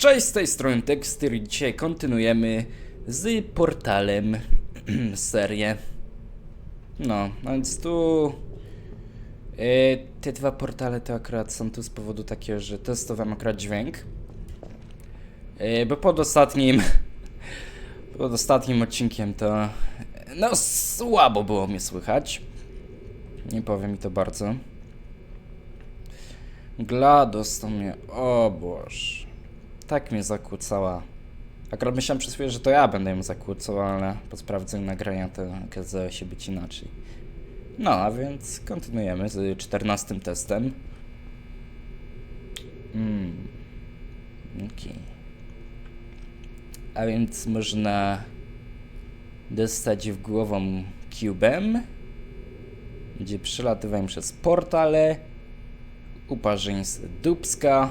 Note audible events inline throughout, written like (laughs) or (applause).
Cześć, z tej strony Dexter i dzisiaj kontynuujemy z portalem (clears throat) serię. No, no więc tu... e, te dwa portale to akurat są tu z powodu takiego, że testowałem akurat dźwięk. E, bo pod ostatnim... (laughs) pod ostatnim odcinkiem to... No, słabo było mnie słychać. Nie powiem mi to bardzo. GLaDOS to mnie... O Boże. Tak mnie zakłócała. Akurat myślałem przez chwilę, że to ja będę ją zakłócał, ale po sprawdzeniu nagrania to okazało się być inaczej. No, a więc kontynuujemy z 14 testem. Mm. Okej. A więc można dostać w głową cubem, gdzie przelatywałem przez portale, uparzeń z dubska,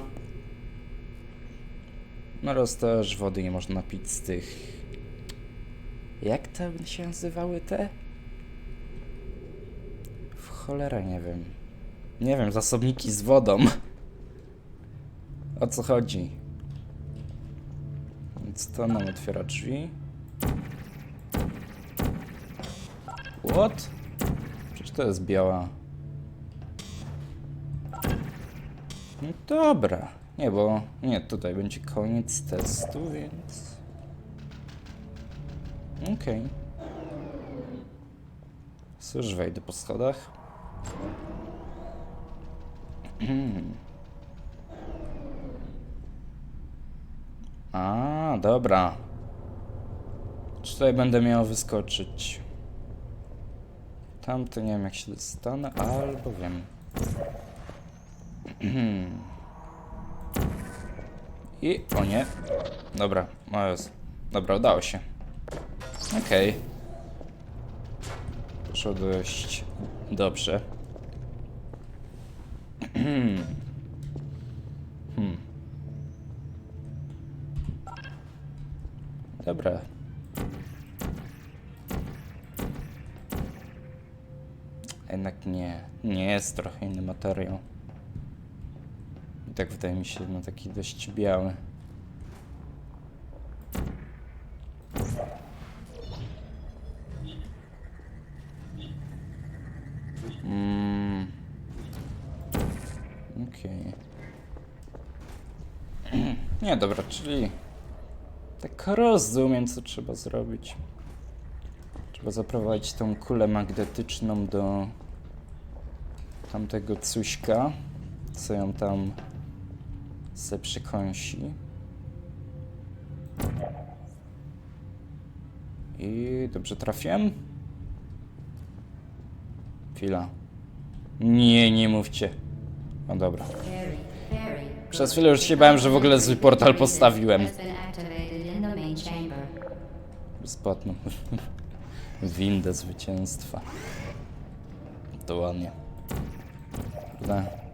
no oraz też wody nie można pić z tych... Jak to się nazywały te? W cholera nie wiem. Nie wiem, zasobniki z wodą. O co chodzi? Więc to nam otwiera drzwi. What? Przecież to jest biała. No dobra. Nie, bo... Nie, tutaj będzie koniec testu, więc... Okej. Cóż, wejdę po schodach. (clears throat) A, dobra. Czy tutaj będę miał wyskoczyć? Tamto nie wiem jak się dostanę, albo wiem. (clears throat) I o nie. Dobra, o Jezu. Dobra, udało się. Okej. Poszło dość dobrze. Hmm. Dobra. Jednak nie. Nie jest trochę inny materiał. Tak wydaje mi się, no taki dość biały. Mm. Okej. (clears throat) Nie, dobra, czyli tak rozumiem, co trzeba zrobić. Trzeba zaprowadzić tą kulę magnetyczną do tamtego cuśka, co ją tam se przykąsi. I dobrze trafiłem? Chwila. Nie, nie mówcie. No dobra. Przez chwilę już się bałem, że w ogóle zły portal postawiłem. Bezpłatną (laughs) windę zwycięstwa. To ładnie. Da.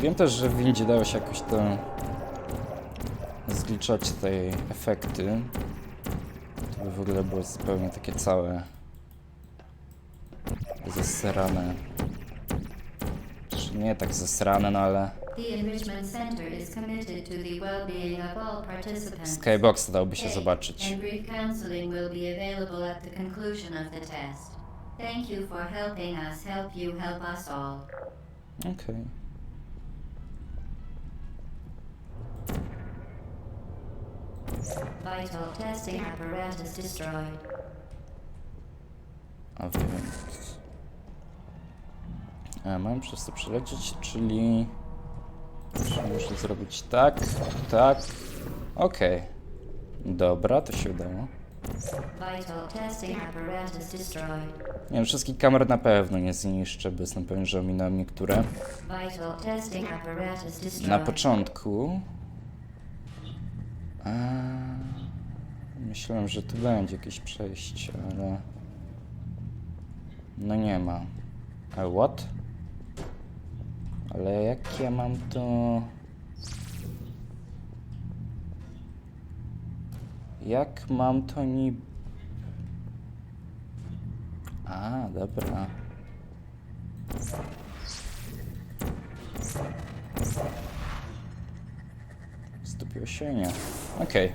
Wiem też, że w windzie dało się jakoś to zliczać te efekty. To by w ogóle było zupełnie takie całe zesrane. Czy nie tak zesrane, no ale. Skybox dałoby się zobaczyć. And brief counseling will be available at the conclusion of the test. Thank you for helping us help you help us all. Okej. Vital testing apparatus destroyed. A więc... A, mam przez to przelecieć, czyli... Czyli muszę zrobić tak, tak... Okej. Dobra, to się udało. Vital testing apparatus destroyed. Nie wiem, wszystkich kamer na pewno nie zniszczę, bo jestem pewien, że ominąłem niektóre. Na początku... Myślałem, że tu będzie jakieś przejście, ale... No nie ma. A what? Ale jak ja mam to... Jak mam to ni... A, dobra. Nie. Okej.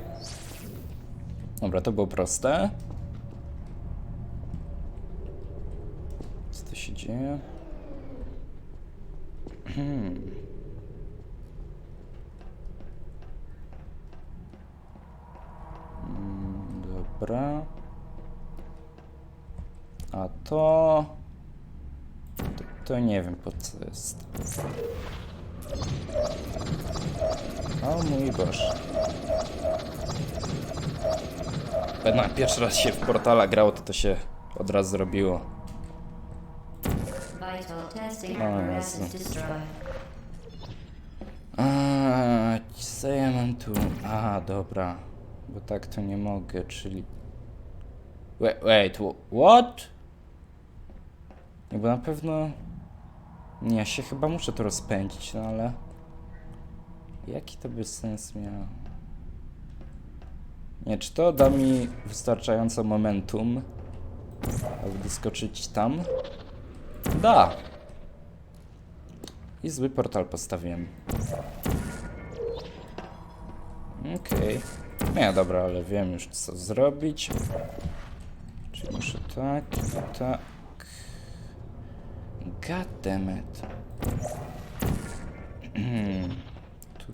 Dobra, to było proste. Co to się dzieje? Hmm. Mm, Dobra. A to... to... To nie wiem po co jest. O mój Boże. No, pierwszy raz się w portala grało, to to się od razu zrobiło. Apparatus yes. destroyed. A, co ja mam tu? A, dobra. Bo tak to nie mogę, czyli... Wait, wait, wh- what? Bo na pewno... Nie, ja się chyba muszę to rozpędzić, no ale... Jaki to by sens miał? Nie, czy to da mi wystarczająco momentum, aby doskoczyć tam? Da! I zły portal postawiłem. Okej. Nie, dobra, ale wiem już co zrobić. Czyli muszę tak tak. God damn it.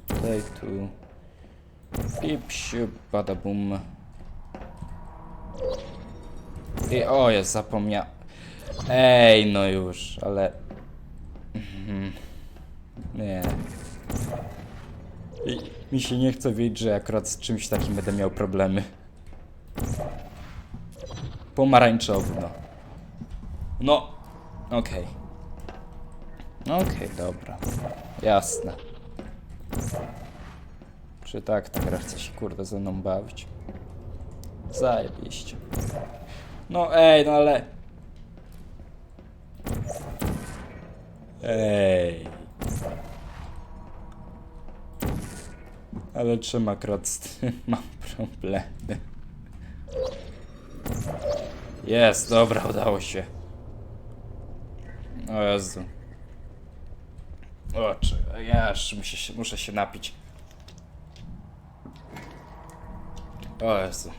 Tutaj, tu. Pip, siup, bada bum. I o, jest zapomnia. Ej, no już, ale. Mhm. Nie. I mi się nie chce wiedzieć, że akurat z czymś takim będę miał problemy. Pomarańczowy, no. No, okej. Okej, dobra. Jasne. Czy tak ta gra chce się kurde ze mną bawić? Zajebiście. No ej, no ale... Ej. Ale czym akurat z tym (laughs) mam problemy? Jest, dobra, udało się. O Jezu. O, czy, ja aż muszę się, muszę się napić. O Jezu.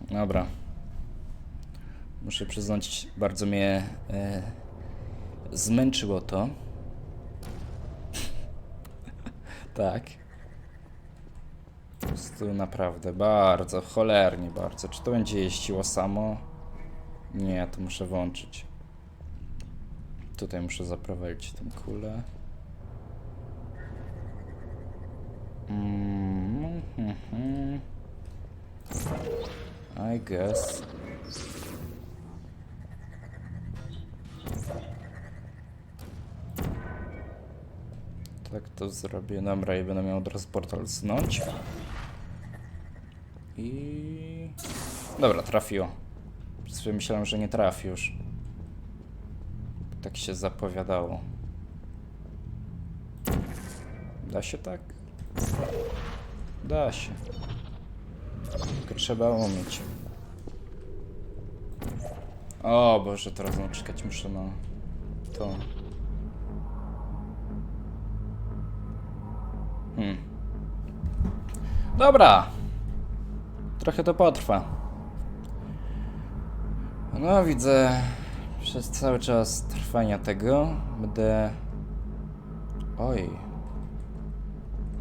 Dobra. Muszę przyznać, bardzo mnie e, zmęczyło to. (laughs) tak. Po prostu naprawdę bardzo, cholernie bardzo. Czy to będzie jeździło samo? Nie, to muszę włączyć. Tutaj muszę zaprowadzić tę kulę. Mm. I guess. Tak to zrobię. Dobra, i będę miał od portal znąć. I... Dobra, trafiło. Myślałem, że nie trafi już. Tak się zapowiadało. Da się tak? Da się. Tylko trzeba umieć. O Boże, teraz no, czekać muszę na to. Hmm. Dobra. Trochę to potrwa. No widzę przez cały czas trwania tego będę... Oj.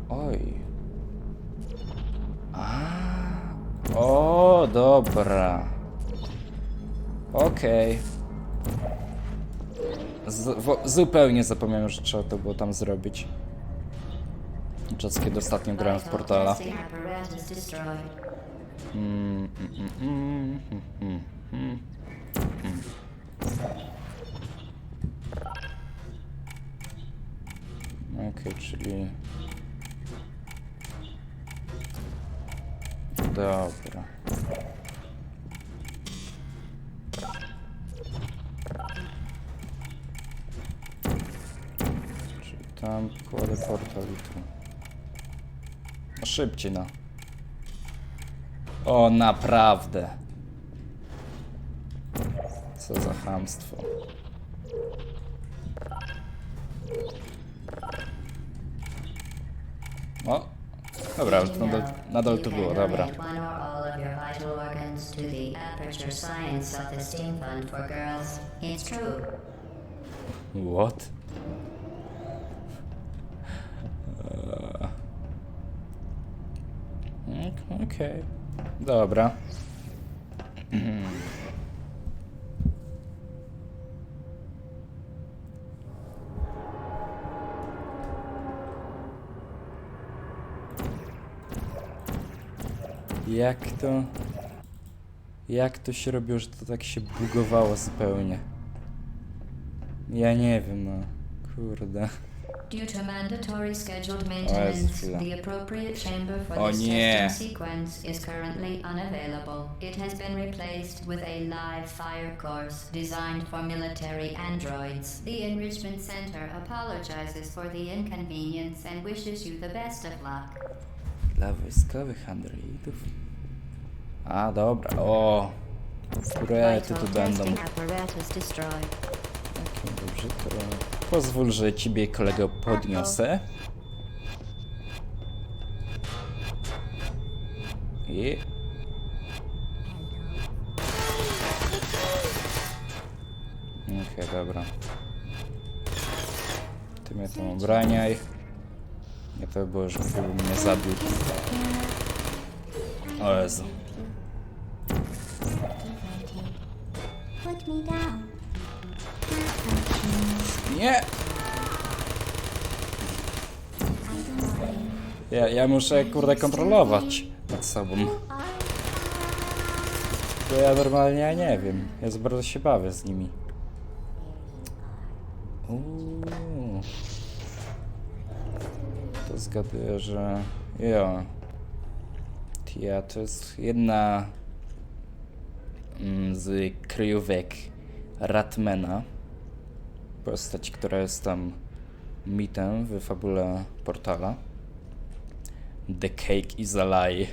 Oj. A. O, dobra. Okej. Wo- Zupełnie zapomniałem, że trzeba to było tam zrobić. Czas, kiedy ostatnio grałem w portala. apparatus destroyed. Mm, mm, mm, mm, mm, mm, mm. Okej, czyli... Dobra. Czyli tam kładę portal i tu. No szybciej, no. O, naprawdę. Co za chamstwo. O! Dobra, nadal, nadal can było, dobra. donate One or all Jak to... Jak to się robiło, że to tak się bugowało zupełnie? Ja nie wiem, no. Kurde. Due to mandatory scheduled maintenance, the appropriate chamber for O this nie. testing sequence is currently unavailable. It has been replaced with a live fire course designed for military androids. The Enrichment Center apologizes for the inconvenience and wishes you the best of luck. Dla wojskowych androidów? A, dobra. O! Turety tu będą. Jakie dobrze to... Pozwól, że ciebie kolego podniosę. I... Okej, dobra. Ty mnie tam obraniaj. Nie to by było, że gdyby mnie zabił. O Jezu. Nie! Ja, ja muszę kurde kontrolować nad sobą. Bo ja normalnie nie wiem. Ja za bardzo się bawię z nimi. Uuu. To zgaduję, że... Jo. Ja, to jest jedna z kryjówek Ratmana. Postać, która jest tam mitem w fabule portala. The cake is a lie.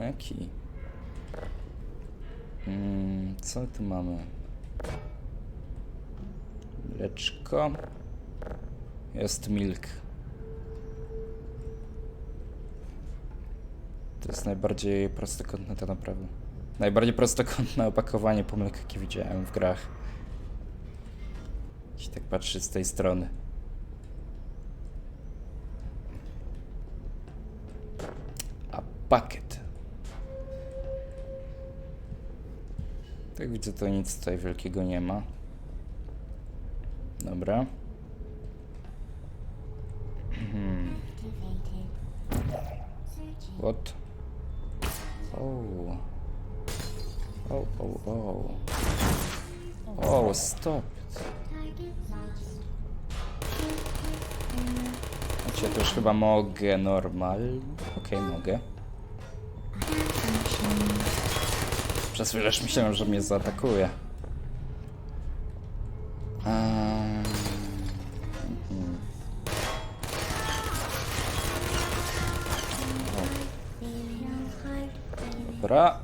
Jaki? Mm, co tu mamy? Mleczko. Jest milk. To jest najbardziej prostokątne to naprawdę. Najbardziej prostokątne opakowanie pomyłek, jakie widziałem w grach. Jeśli tak patrzy z tej strony. A pakiet. Tak widzę, to nic tutaj wielkiego nie ma. Dobra. Hmm. What? Oh, oh. Oh, stop. Znaczy, ja to już chyba mogę normal. Okej, mogę. Przez chwilę myślałem, że mnie zaatakuje. Ehm. Dobra.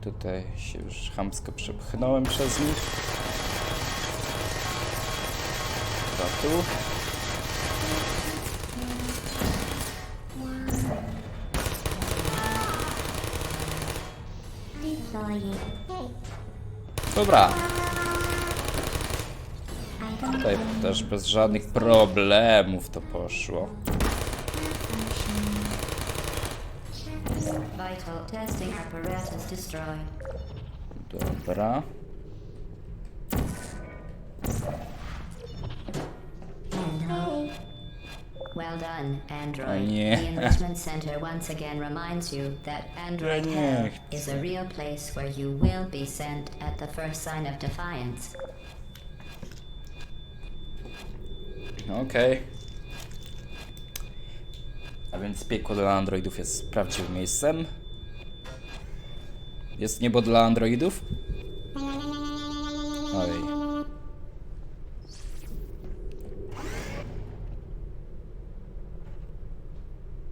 Tutaj się już chamsko przepchnąłem przez nich. Dobra, tu. Dobra. Tutaj też bez żadnych problemów to poszło. Testing apparatus destroyed. Dobra. Uh, well done, Android. The Enrichment Center once again reminds you that Android Hell is a real place where you will be sent at the first sign of defiance. Okej. A więc piekło dla androidów jest prawdziwym miejscem. Jest niebo dla androidów? Oj.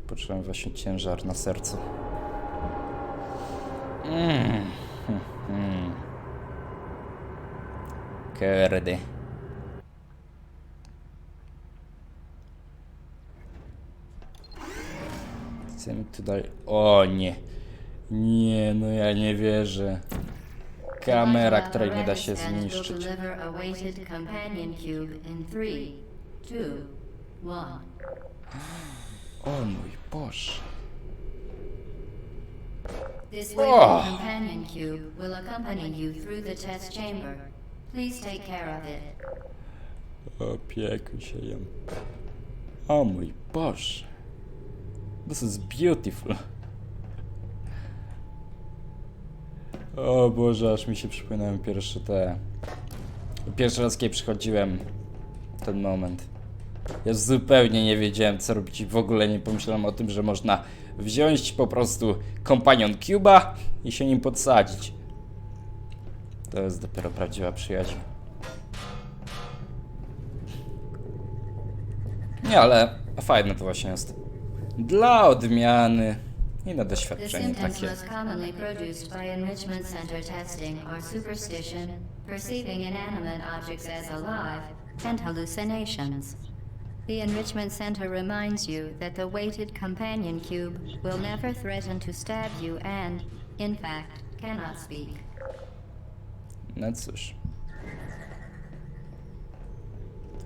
Poczułem właśnie ciężar na sercu. Mm. Hmm. Kurde. Chcemy tutaj... O nie. Nie, no ja nie wierzę. Kamera, której nie da się zniszczyć. O mój Boże. This Oh. companion cube will accompany you through the test chamber. Please take care of it. Opiekuj się ją. O mój Boże. This is beautiful. O Boże, aż mi się przypomniałem pierwsze te... Pierwszy raz, kiedy przychodziłem ten moment. Ja zupełnie nie wiedziałem, co robić i w ogóle nie pomyślałem o tym, że można wziąć po prostu kompanion Cuba i się nim podsadzić. To jest dopiero prawdziwa przyjaźń. Nie, ale fajne to właśnie jest. Dla odmiany i na The doświadczenie symptoms takie. most commonly produced by enrichment center testing are superstition, perceiving inanimate objects as alive, and hallucinations. The enrichment center reminds you that the weighted companion cube will never threaten to stab you and, in fact, cannot speak. No cóż.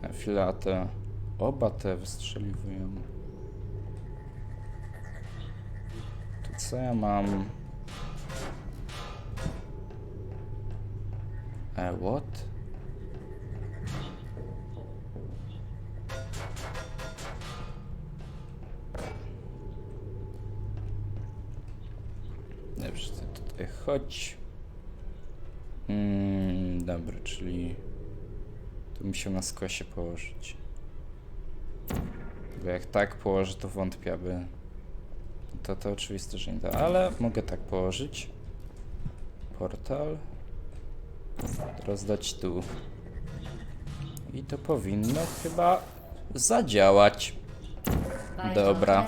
A chwila te... Oba te wystrzeliwują. To co ja mam? E, what? Dobrze, to tutaj chodź. Mm, dobra, czyli tu mi się na skosie położyć. Bo jak tak położę, to wątpię, aby... To to oczywiste, że nie da, ale mogę tak położyć. Portal. Teraz dać tu. I to powinno chyba zadziałać. Dobra.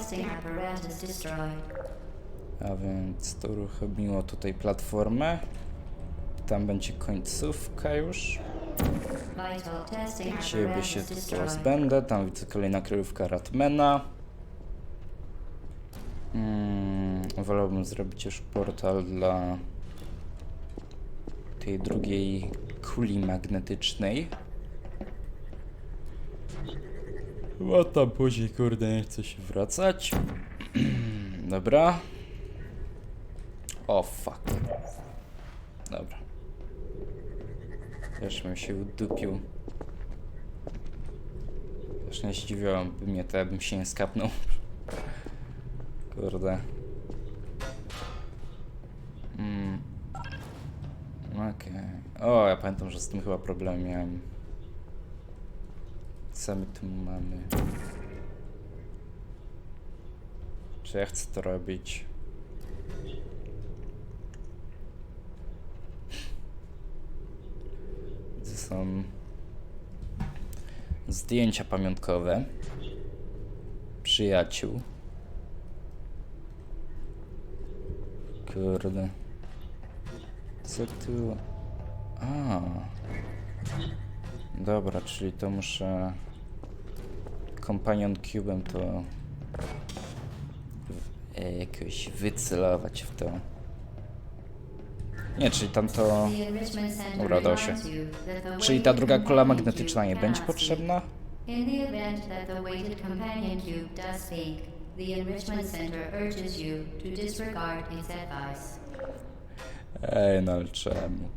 A więc to uruchomiło tutaj platformę. Tam będzie końcówka już. Ciebie się tu pozbędę. Tam widzę kolejna kryjówka Ratmana. Mm, wolałbym zrobić już portal dla tej drugiej kuli magnetycznej. Bo tam później, kurde, nie chce się wracać. (clears throat) Dobra. O, fuck. Dobra. Też bym się udupił. Też nie zdziwiłem by mnie to, jakbym się nie skapnął. Kurde. Mm. Okej. O, ja pamiętam, że z tym chyba problem miałem. Co my tu mamy? Czy ja chcę to robić? Widzę, są zdjęcia pamiątkowe przyjaciół. Kurde. Co tu? A. Dobra, czyli to muszę Companion Cube'em to w- e, jakoś wycelować w to. Nie, czyli tam to... The enrichment center Dobra, udało się. Czyli ta druga kula magnetyczna nie będzie potrzebna? In the event that the weighted companion cube does speak, the enrichment center urges you to disregard its advice. Ej, no czemu?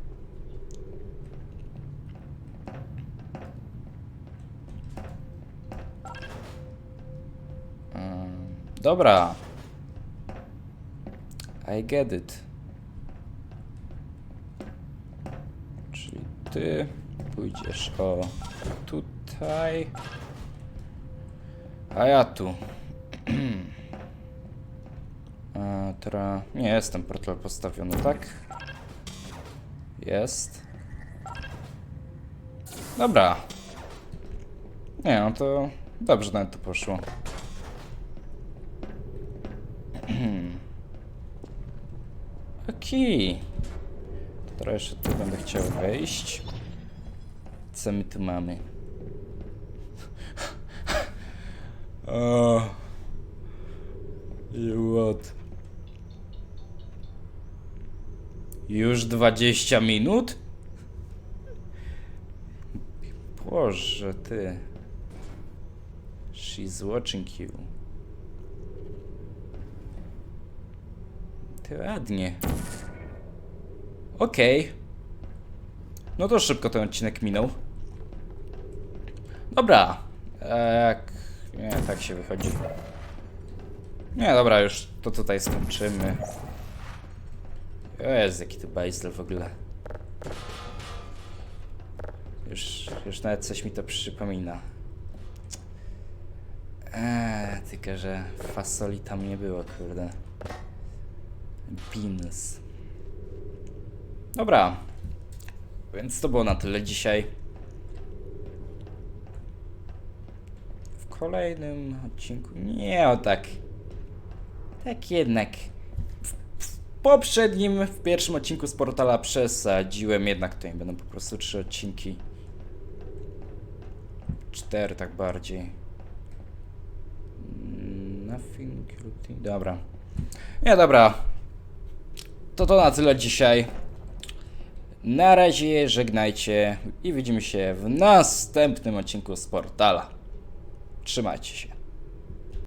Mm, Dobra. I get it. Czyli ty pójdziesz o tutaj. A ja tu. A, teraz nie jestem portal postawiony, tak? Jest. Dobra. Nie, no to dobrze nawet to poszło. (clears throat) Okej. To Teraz jeszcze tu będę chciał wejść. Co my tu mamy? (laughs) o. What? Już 20 minut? Boże, ty. She's watching you. Ty ładnie. Okej. No to szybko ten odcinek minął. Dobra. Jak... Nie, tak się wychodzi. Nie, dobra, już to tutaj skończymy. Jest jaki tu bajzel w ogóle. Już, już nawet coś mi to przypomina. Eee, tylko że fasoli tam nie było, kurde. Beans. Dobra. Więc to było na tyle dzisiaj. W kolejnym odcinku. Nie, o tak. Tak jednak. Poprzednim, w pierwszym odcinku z portala przesadziłem, jednak to będą po prostu trzy odcinki. Cztery, tak bardziej. Nothing guilty. Dobra. Nie, dobra. To to na tyle dzisiaj. Na razie, żegnajcie i widzimy się w następnym odcinku z portala. Trzymajcie się.